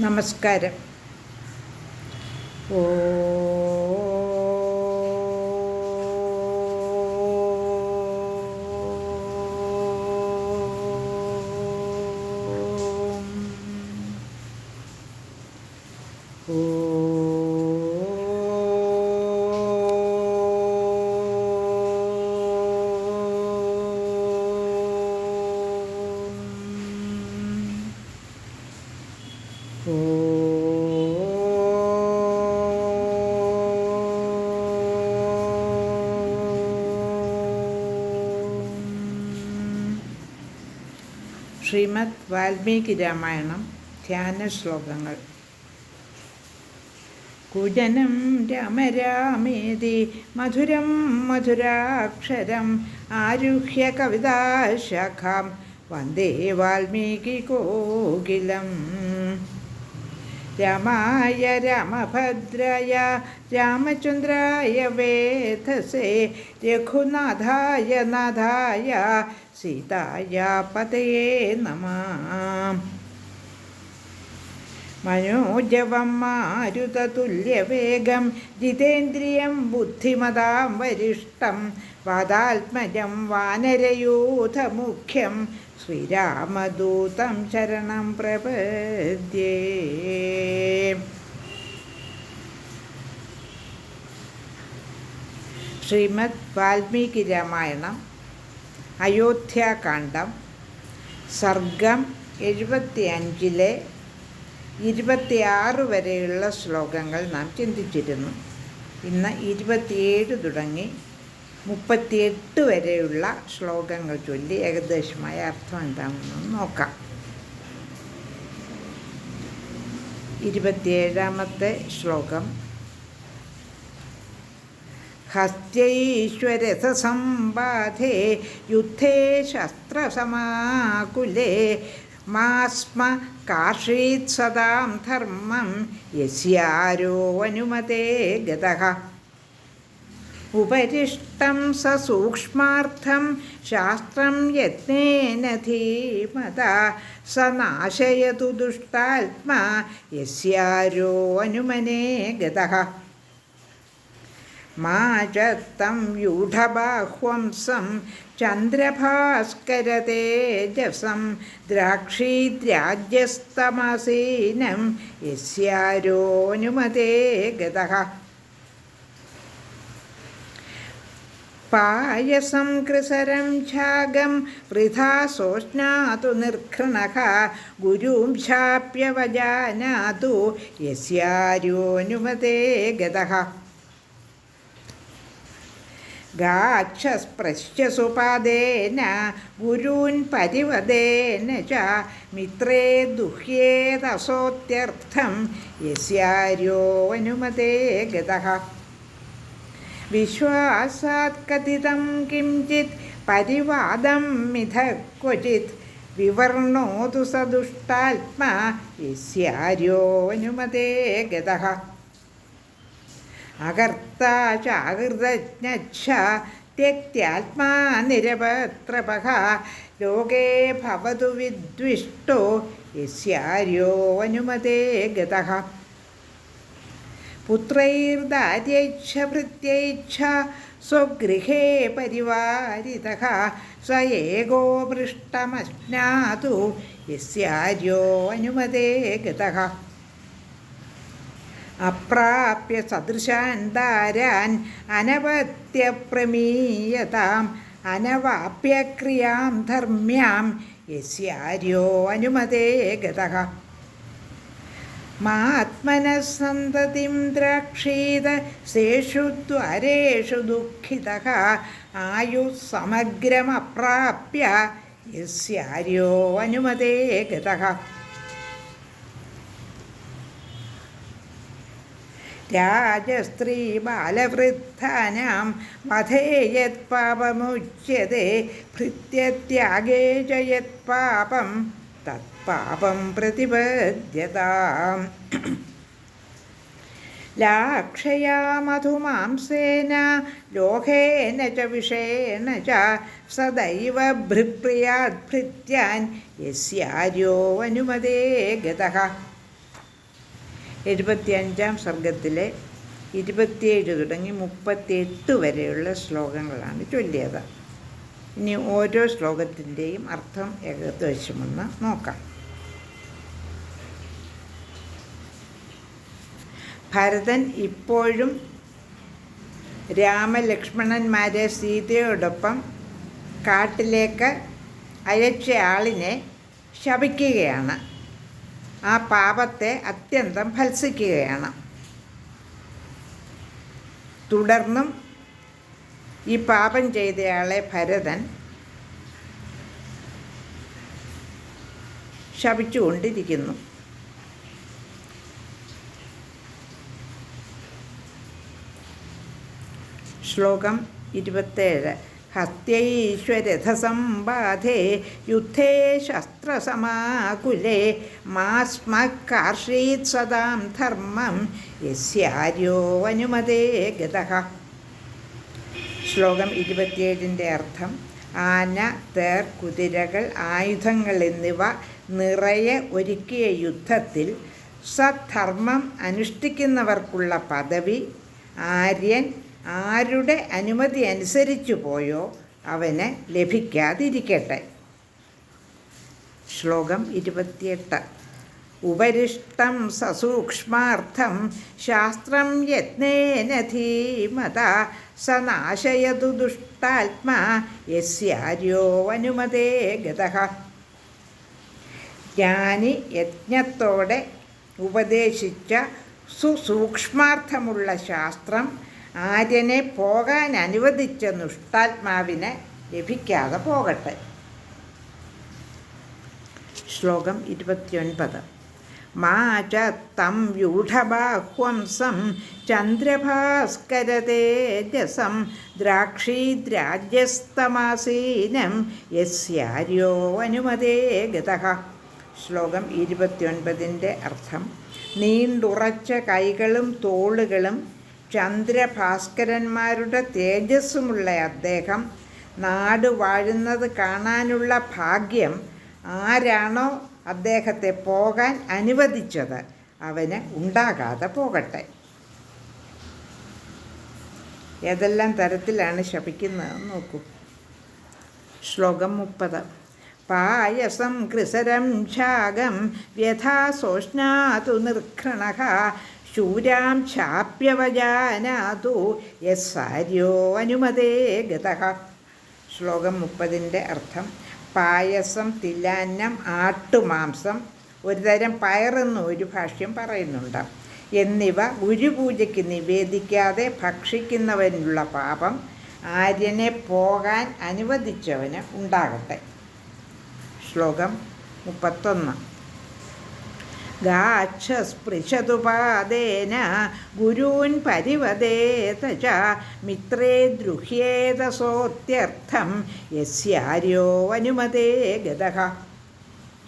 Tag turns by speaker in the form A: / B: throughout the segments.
A: നമസ്കാരം. ഓ ശ്രീമദ് വാൽമീകി രാമായണം ധ്യാന ശ്ലോകങ്ങൾ. കുജനം രാമ രാമേതി മധുരം മധുരാക്ഷരം ആരുഹ്യ കവിതാശാഖാം വന്ദേ വാൽമീകി കോകിലം. रमाय रामभद्राय रामचन्द्राय वेधसे रघुनाथाय नाथाय सीताय पतये नमः। മനോജവം മാരുതതുല്യവേഗം ജിതേന്ദ്രിയം ബുദ്ധിമതാം വരിഷ്ടം വാദാത്മജം വാനരയൂഥമുഖ്യം ശ്രീരാമദൂതം ശരണം പ്രപദ്യേ. ശ്രീമദ് വാൽമീകി രാമായണം അയോധ്യാകാന്ഡം സർഗം എഴുപത്തി അഞ്ചിലെ ഇരുപത്തിയാറ് വരെയുള്ള ശ്ലോകങ്ങൾ നാം ചിന്തിച്ചിരുന്നു. ഇന്ന് ഇരുപത്തിയേഴ് തുടങ്ങി മുപ്പത്തിയെട്ട് വരെയുള്ള ശ്ലോകങ്ങൾ ചൊല്ലി ഏകദേശമായ അർത്ഥം എന്താണെന്ന് നോക്കാം. ഇരുപത്തിയേഴാമത്തെ ശ്ലോകം. ഹസ്ത്യൈശ്വരസംബാധേ യുദ്ധേ ശസ്ത്രസമാകുലേ മാസ്മ കാർഷീത് സദാം ധർമ്മം യസ്യാരോ അനുമതേ ഗതഃ ഉപരിഷ്ടം സസൂക്ഷ്മാർത്ഥം ശാസ്ത്രം യത്നേന ധീമത സ നാശയതു ദുഷ്ടാത്മാ യസ്യാരോ അനുമനേ ഗതഃ മാ ച തം യൂഢബാഹ്വംസം ചന്ദ്രഭാസ്കരതേജസം ദ്രാക്ഷീദ്രാജ്യസ്തമസീനം യസ്യാരോനുമതേ ഗതഃ. പായസം കൃസരം ഛാഗം വൃഥാ സോഷ്ണാതു നിർഘൃണഃ. ഗുരും ശാപ്യവജാനാതു യസ്യാരോനുമതേ ഗതഃ. ഗാക്ഷസ്പൃശ്യസുപാദേന ഗുരുൻ പരിവദേന ച മിത്രേ ദുഹ്യേതസോത്യർത്ഥം യസ്യാര്യോവനുമതേ ഗത ഗതഃ. വിശ്വാസാത് കഥിതം കിഞ്ചിത് പരിവാദം മിഥ ക്വചിത് വിവർണോതു സദുഷ്ടാത്മാ യസ്യാര്യോവനുമതേ ഗത ഗതഃ. അകർത്താ ചാകൃതജ്ഞ त्यक्त्यात्मा निरपत्रपः लोके भवतु विद्विष्टो यस्यार्यो अनुमते गतः पुत्रैर्दार्यैच्छ भृत्यैच्छ स्वगृहे परिवारितः स एको पृष्ठमश्नातु यस्यार्यो अनुमते गतः അപ്രാപ്യ സദൃശാൻ ദാരാൻ അനപത്യപ്രമീയതാം അനവാപ്യക്രിയാം ധർമ്മ്യാം യസ്യാര്യോ അനുമതേ ഗതഃ മാത്മനസന്തതിം ദ്രാക്ഷീത സേഷു ദ്വാരേഷു ദുഃഖിതഃ. ആയുസ്സമഗ്രമപ്രാപ്യ യസ്യാര്യോ അനുമതേ ഗതഃ രാജസ്ത്രീ ബാലവൃദ്ധാനാം വധേ യത് പാപമുച്യത്തെ ഭൃത്യത്യാഗേ ച യത് പാപം തത്പാപം പ്രതിപദ്യതാം. ലാക്ഷയാ മധുമാംസേന ലോഹേന ച വിഷേണ ച സദൈവ ഭൃപ്രിയാത് ഭൃത്യാൻ യസ്യാര്യോ അനുമതേ ഗതഃ. എഴുപത്തിയഞ്ചാം സർഗത്തിലെ ഇരുപത്തിയേഴ് തുടങ്ങി മുപ്പത്തിയെട്ട് വരെയുള്ള ശ്ലോകങ്ങളാണ് ചൊല്ലിയത്. ഇനി ഓരോ ശ്ലോകത്തിന്റെയും അർത്ഥം ഏകദേശമെന്ന് നോക്കാം. ഭരതൻ ഇപ്പോഴും രാമലക്ഷ്മണന്മാരെ സീതയോടൊപ്പം കാട്ടിലേക്ക് അയച്ച ആളിനെ ശപിക്കുകയാണ്. ആ പാപത്തെ അത്യന്തം ഭത്സിക്കുകയാണ് തുടർന്നും ഈ പാപം ചെയ്തയാളെ ഭരതൻ ശപിച്ചുകൊണ്ടിരിക്കുന്നു. ശ്ലോകം ഇരുപത്തേഴ്. ഹത്യൈശ്വരഥസമ്പാധേ യുദ്ധേ ശസ്ത്രസമാകുലേ മാസ്മക്കാർഷീത് സദാം ധർമ്മം യസ്യാര്യോ അനുമതേ ഗത. ശ്ലോകം ഇരുപത്തിയേഴിന്റെ അർത്ഥം ആന തേർ കുതിരകൾ ആയുധങ്ങൾ എന്നിവ നിറയെ ഒരുക്കിയ യുദ്ധത്തിൽ സധർമ്മം അനുഷ്ഠിക്കുന്നവർക്കുള്ള പദവി ആര്യൻ ആരുടെ അനുമതി അനുസരിച്ചു പോയോ അവന് ലഭിക്കാതിരിക്കട്ടെ. ശ്ലോകം ഇരുപത്തിയെട്ട്. ഉപരിഷ്ടം സസൂക്ഷ്മാർത്ഥം ശാസ്ത്രം യജ്ഞേന ധീമത സ നാശയതു ദുഷ്ടാത്മാ യസ്യാര്യോ അനുമതേ ഗതഃ. ജ്ഞാനി യജ്ഞത്തോടെ ഉപദേശിച്ച സുസൂക്ഷ്മാർത്ഥമുള്ള ശാസ്ത്രം ആര്യനെ പോകാൻ അനുവദിച്ച ദുഷ്ടാത്മാവിന് ലഭിക്കാതെ പോകട്ടെ. ശ്ലോകം ഇരുപത്തിയൊൻപത്. മാ ച തം വ്യൂഢബാഹ്വംസം ചന്ദ്രഭാസ്കരതേജസം ദ്രാക്ഷീദ്രാജ്യസ്തമാസീനം യസ്യാര്യോ അനുമതേ ഗതഃ ശ്ലോകം ഇരുപത്തിയൊൻപതിന്റെ അർത്ഥം നീണ്ടുറച്ച കൈകളും തോളുകളും ചന്ദ്രഭാസ്കരന്മാരുടെ തേജസ്സുമുള്ള അദ്ദേഹം നാട് വാഴുന്നത് കാണാനുള്ള ഭാഗ്യം ആരാണോ അദ്ദേഹത്തെ പോകാൻ അനുവദിച്ചത് അവന് ഉണ്ടാകാതെ പോകട്ടെ. ഏതെല്ലാം തരത്തിലാണ് ശപിക്കുന്നത് നോക്കൂ. ശ്ലോകം മുപ്പത്. പായസം കൃസരം ശാകം വ്യഥാസോഷ്ണാതു നിർഘൃണ ശൂരാം ചാപ്യവജാനാതു യസ്സാര്യോ അനുമതേ ഗതഃ. ശ്ലോകം മുപ്പതിന്റെ അർത്ഥം പായസം തില്ലാന്നം ആട്ടുമാംസം ഒരുതരം പയറെന്ന് ഒരു ഭാഷ്യം പറയുന്നുണ്ട്. എന്നിവ ഗുരുപൂജയ്ക്ക് നിവേദിക്കാതെ ഭക്ഷിക്കുന്നവനുള്ള പാപം ആര്യനെ പോകാൻ അനുവദിച്ചവന് ഉണ്ടാകട്ടെ. ശ്ലോകം മുപ്പത്തൊന്ന്. പാദേന ഗുരൂൻ പരിവദേത ച മിത്രേ ദ്രുഹ്യേതസോത്യർത്ഥം യസ്യാര്യോ അനുമതേ ഗത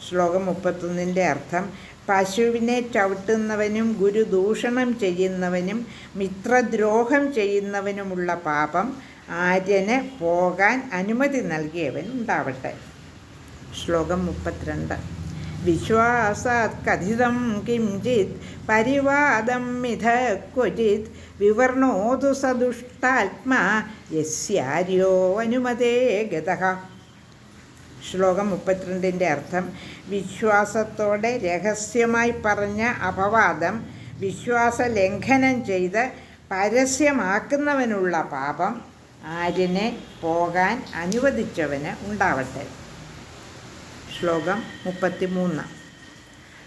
A: ശ്ലോകം മുപ്പത്തൊന്നിന്റെ അർത്ഥം പശുവിനെ ചവിട്ടുന്നവനും ഗുരു ദൂഷണം ചെയ്യുന്നവനും മിത്രദ്രോഹം ചെയ്യുന്നവനുമുള്ള പാപം ആര്യന് പോകാൻ അനുമതി നൽകിയവൻ ഉണ്ടാവട്ടെ. ശ്ലോകം മുപ്പത്തിരണ്ട്. വിശ്വാസാത് കഥിതം കിഞ്ചിത് പരിവാദം മിഥ ക്വചിത് വിവർണോതു സദുഷ്ടാത്മാ യസ്യാര്യോ അനുമതേ ഗത. ശ്ലോകം മുപ്പത്തിരണ്ടിന്റെ അർത്ഥം വിശ്വാസത്തോടെ രഹസ്യമായി പറഞ്ഞ അപവാദം വിശ്വാസ ലംഘനം ചെയ്ത് പരസ്യമാക്കുന്നവനുള്ള പാപം ആര്യനെ പോകാൻ അനുവദിച്ചവന് ഉണ്ടാവട്ടെ. ശ്ലോകം മുപ്പത്തിമൂന്ന്.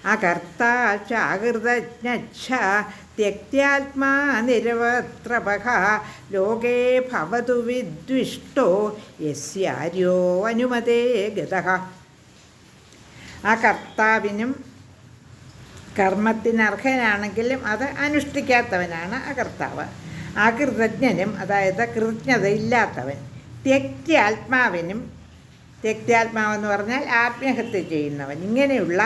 A: അകർത്താചാകൃതജ്ഞച്ഛ ചാകൃതജ്ഞ ത്യക്ത്യാത്മാ നിരവത്രപഹ ലോകേ ഭവതു വിദ്വിഷ്ടോ യസ്യാര്യോ അനുമതേ ഗതഃ. ആ കർത്താവിനും കർമ്മത്തിനർഹനാണെങ്കിലും അത് അനുഷ്ഠിക്കാത്തവനാണ് ആ കർത്താവ്. ആ കൃതജ്ഞനും അതായത് കൃതജ്ഞതയില്ലാത്തവൻ ത്യക്ത്യാത്മാവിനും രക്താത്മാവെന്ന് പറഞ്ഞാൽ ആത്മഹത്യ ചെയ്യുന്നവൻ. ഇങ്ങനെയുള്ള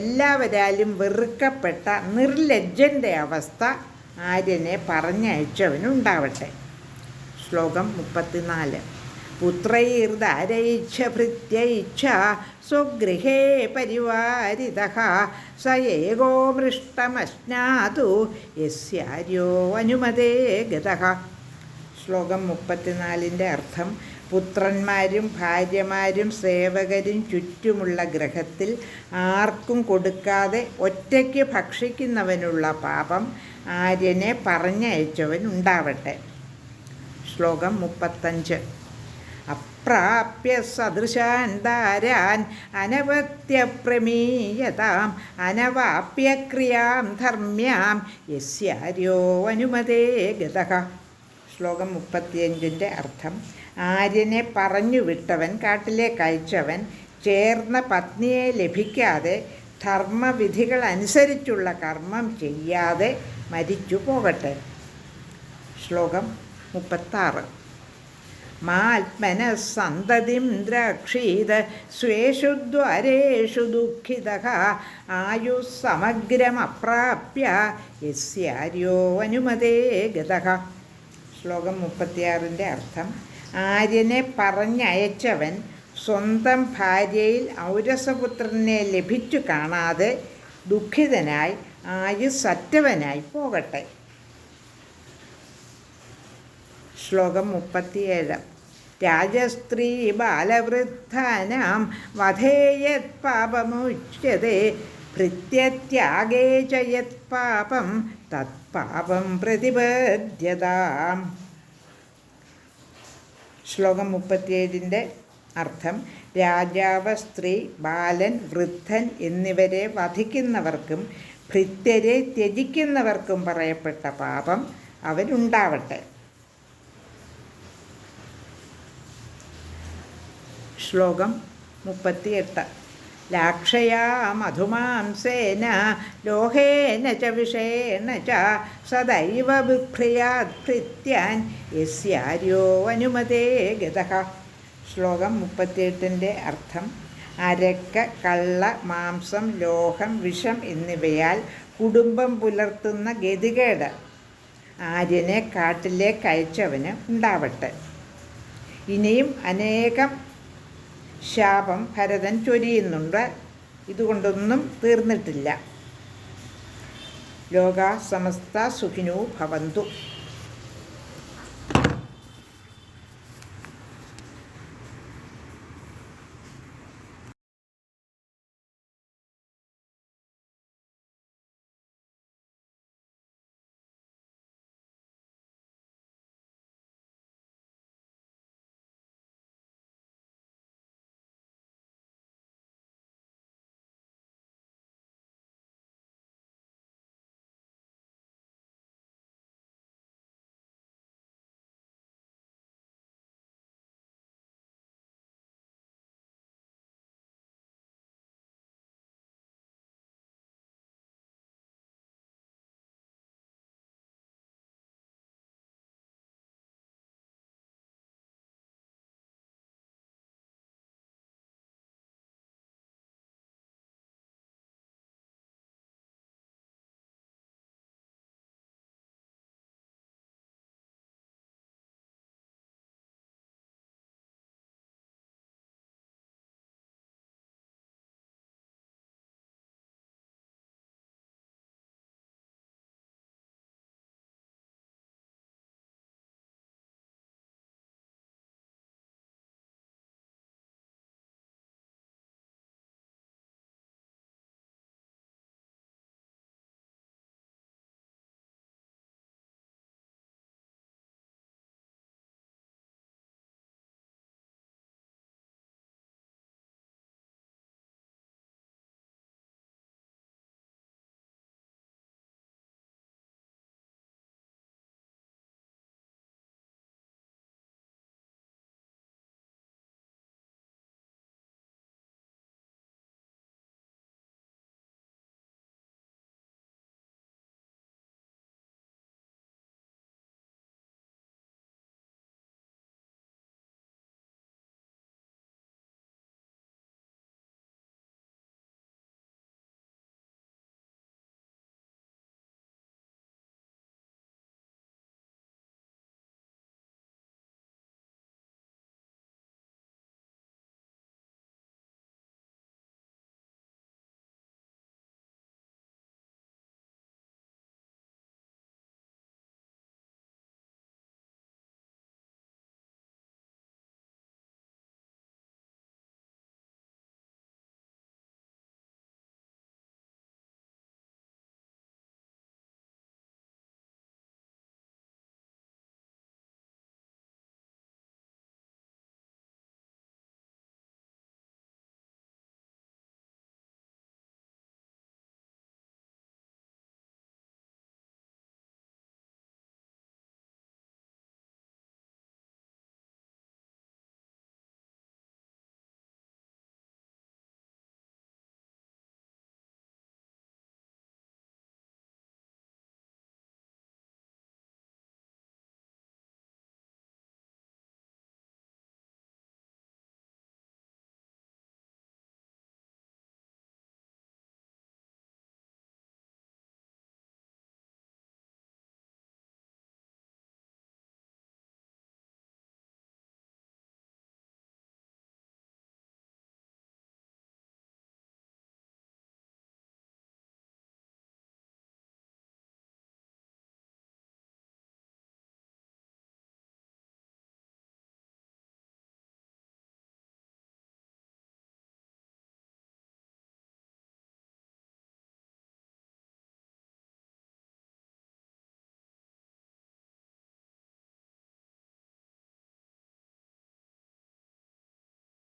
A: എല്ലാവരാലും വെറുക്കപ്പെട്ട നിർലജ്ജന്റെ അവസ്ഥ ആര്യനെ പറഞ്ഞയച്ചവനുണ്ടാവട്ടെ ശ്ലോകം മുപ്പത്തിനാല്. പുത്രൈർദാരൈച്ഛ ഭൃത്യൈച്ഛ സ്വഗൃഹേ പരിവാരിത സ ഏകോ മൃഷ്ടമശ്നാതു യസ്യാര്യോ അനുമതേ ഗത. ശ്ലോകം മുപ്പത്തിനാലിന്റെ അർത്ഥം പുത്രന്മാരും ഭാര്യമാരും സേവകരും ചുറ്റുമുള്ള ഗ്രഹത്തിൽ ആർക്കും കൊടുക്കാതെ ഒറ്റയ്ക്ക് ഭക്ഷിക്കുന്നവനുള്ള പാപം ആര്യനെ പറഞ്ഞയച്ചവൻ ഉണ്ടാവട്ടെ. ശ്ലോകം മുപ്പത്തഞ്ച്. അപ്രാപ്യ സദൃശാൻ ദാരാൻ അനവാപ്യക്രിയാം ധർമ്മ്യാം യസ്യാര്യോ അനുമതേ ഗതക ശ്ലോകം മുപ്പത്തിയഞ്ചിന്റെ അർത്ഥം ആര്യനെ പറഞ്ഞു വിട്ടവൻ കാട്ടിലേക്ക് അയച്ചവൻ ചേർന്ന പത്നിയെ ലഭിക്കാതെ ധർമ്മവിധികൾ അനുസരിച്ചുള്ള കർമ്മം ചെയ്യാതെ മരിച്ചു പോകട്ടെ. ശ്ലോകം മുപ്പത്താറ്. മാത്മന സന്തതിം ദ്രക്ഷീത് സ്വേഷു ദ്വാരേഷു ദുഃഖിത ആയുസ്സമഗ്രമപ്രാപ്യ യസ്യാര്യോ അനുമതേ ഗത. ശ്ലോകം മുപ്പത്തിയാറിന്റെ അർത്ഥം ആര്യനെ പറഞ്ഞയച്ചവൻ സ്വന്തം ഭാര്യയിൽ ഔരസപുത്രനെ ലഭിച്ചു കാണാതെ ദുഃഖിതനായി ആയുസറ്റവനായി പോകട്ടെ. ശ്ലോകം മുപ്പത്തിയേഴ്. രാജസ്ത്രീ ബാലവൃദ്ധാനാം വധേയത് പാപമുച്യത്തെ ഭൃത്യത്യാഗേ ച യത് പാപം തത്പാപം പ്രതിപദ്യതാം. ശ്ലോകം മുപ്പത്തിയേഴിന്റെ അർത്ഥം രാജാവ് സ്ത്രീ ബാലൻ വൃദ്ധൻ എന്നിവരെ വധിക്കുന്നവർക്കും ഭൃത്യരെ ത്യജിക്കുന്നവർക്കും പറയപ്പെട്ട പാപം അവരുണ്ടാവട്ടെ ശ്ലോകം മുപ്പത്തിയെട്ട്. ലാക്ഷയാ മധുമാംസേന ലോഹേന ച വിഷേണ ച ബിഭ്രിയാത് ഭൃത്യാൻ യസ്യാര്യോ അനുമതേ ഗത. ശ്ലോകം മുപ്പത്തിയെട്ടിന്റെ അർത്ഥം അരക്ക കള്ള മാംസം ലോഹം വിഷം എന്നിവയാൽ കുടുംബം പുലർത്തുന്ന ഗതികേട്. ആര്യനെ കാട്ടിലേക്ക് അയച്ചവന് ഉണ്ടാവട്ടെ. ഇനിയും അനേകം ശാപം ഭരതൻ ചൊരിയുന്നുണ്ട്. ഇതുകൊണ്ടൊന്നും തീർന്നിട്ടില്ല. ലോക സമസ്ത സുഖിനോ ഭവന്തു.